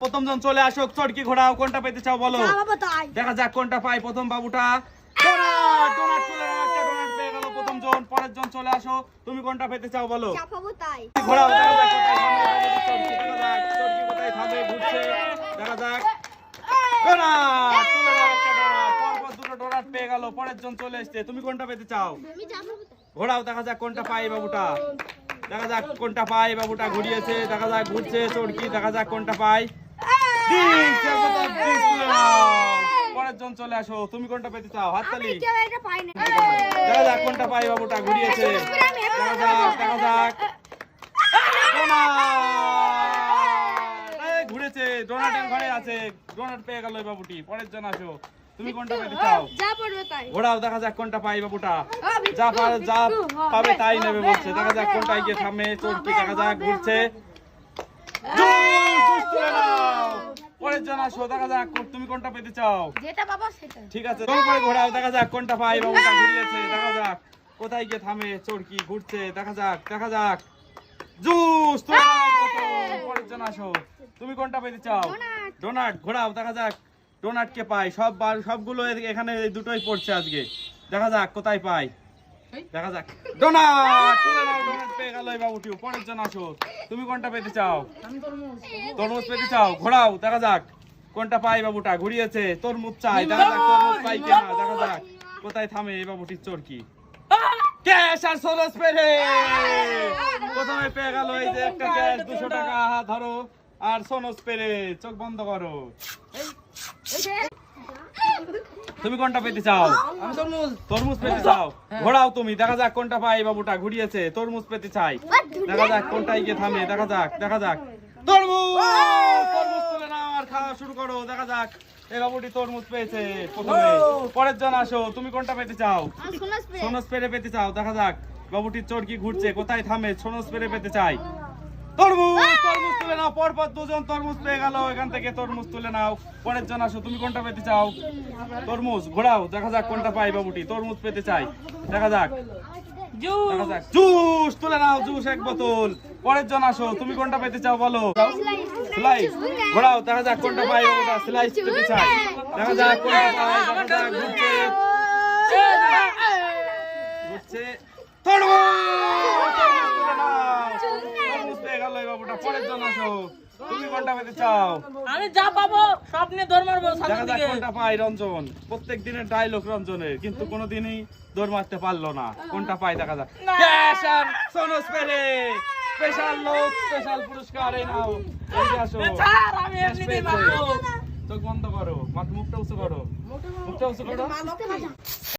প্রথম জন চলে আসো চটকি ঘোড়াও কোনটা পেতে চাও বলো? দেখা যাক কোনটা পাই প্রথম বাবুটা। প্রথম জন পরের জন চলে আসো তুমি কোনটা পেতে চাও বলো? ঘোড়াও দেখা যাক পেয়ে গেল পরের জন চলে এসছে তুমি কোনটা পেতে চাও? ঘোড়াও দেখা যাক কোনটা পাই বাবুটা। দেখা যাক কোনটা পাই বাবুটা ঘুরিয়েছে দেখা যাক ঘুরছে চড়কি দেখা যাক কোনটা পাই। ডিঙ্ক, এরপর তো ডিঙ্ক তুলে নাও। পরের জন চলে আসো তুমি কোনটা পেতে চাও হাততালি দেখা যাক কোনটা পাই বাবুটা? ঘুরিয়েছে দেখা যাক দেখা যাক। ডোনাট! ঘুরেছে ডোনাটের ঘরে আছে। ডোনাট পেয়ে গেল বাবুটি। পরের জন আসো। তুমি কোনটা পেতে চাও? যা পড়বে তাই। ঘোড়াও দেখা যাক কোনটা পাই বাবুটা। যা যা পাবে তাই নেবে বলছে। দেখা যাক কোনটা গিয়ে থামে চড়কি দেখা যাক ঘুরছে জুস, জুস তুলে নাও। পরের জন দেখা যাক তুমি কোনটা পেতে চাও। যেটা বাবা সেটা। ঠিক আছে দেখা যাক কোনটা পাই বাবুটা ঘুরিয়েছে দেখা যাক। কোথায় গিয়ে থামে চড়কি ঘুরছে দেখা যাক দেখা যাক। জুস। পরের জন আসো তুমি কোনটা পেতে চাও? ডোনাট। ঘোড়াও দেখা যাক ডোনাট কে পাই। সব সবগুলো এখানে দুটোই পড়ছে আজকে। দেখা যাক কোথায় পাই। দেখা যাক। ডোনাট ডোনাট পেয়ে গেল এই বাবুটি পরের জন আসো। তুমি কোনটা পেতে চাও? তরমুজ। পেতে চাও? ঘোড়াও দেখা যাক। কোনটা পাই বাবুটা? ঘুরিয়েছে তরমুজ চাই। দেখা যাক তরমুজ পাই কিনা দেখা যাক। কোথায় থামে এই বাবুটির চোরকি ক্যাশ আর সোলস পেরে প্রথমে পেয়ে গেল এই যে একটা ক্যাশ দুশো টাকা ধরো। আর সোনস পেরে চোখ বন্ধ করো। তুমি কোনটা পেতে চাও? আমি তরমুজ। তরমুজ পেতে চাও। ঘোড়াও তুমি। দেখা যাক কোনটা পাই বাবুটা ঘুরিয়েছে। তরমুজ পেতে চাই। দেখা যাক কোনটাই গিয়ে থামে। দেখা যাক দেখা যাক। তরমুজ! তরমুজ তুলে নাও আর খাওয়া শুরু করো। দেখা যাক। এই বাবুটি তরমুজ পেয়েছে প্রথমে। পরের জন আসো। তুমি কোনটা পেতে চাও? সোনাস সোনস পেরে পেতে চাও। দেখা যাক। বাবুটির চরকি ঘুরছে। কোথায় থামে? সোনস পেরে পেতে চাই। তরমুজ তরমুজ তুলে নাও পরপর দুজন তরমুজ পেয়ে গেল এখান থেকে তরমুজ তুলে নাও। পরের জন আসো তুমি কোনটা পেতে চাও? তরমুজ ঘোরাও দেখা যাক কোনটা পাই বাবুটি তরমুজ পেতে চাই। দেখা যাক জুস। তুলে নাও জুস এক বোতল। পরের জন আসো তুমি কোনটা পেতে চাও বলো? স্লাইস। ঘোরাও দেখা যাক কোনটা পাই স্লাইস পেতে চাই। দেখা যাক কোনটা পাই দেখা যাক ঘুরছে। তরমুজ তুলে নাও তরমুজ বাবুটা পরের জন আসো। তুমি কোনটা পেতে চাও? আমি যা পাবো সব নিয়ে দৌড় মারবো দেখা যাক কোনটা পাই রঞ্জন। প্রত্যেক দিনের ডায়লগ রঞ্জনের কিন্তু কোনোদিনই দৌড় মারতে পারল না। কোনটা পাই দেখা যাক। ক্যাশ আর সোনস পেরে স্পেশাল লোক স্পেশাল পুরস্কার এই নাও। এই আসো। ছাড়, আমি এমনিতেই মারবো। চোখ বন্ধ করো। মাথা মুখটা উঁচু করো। মুখটা উঁচু করো।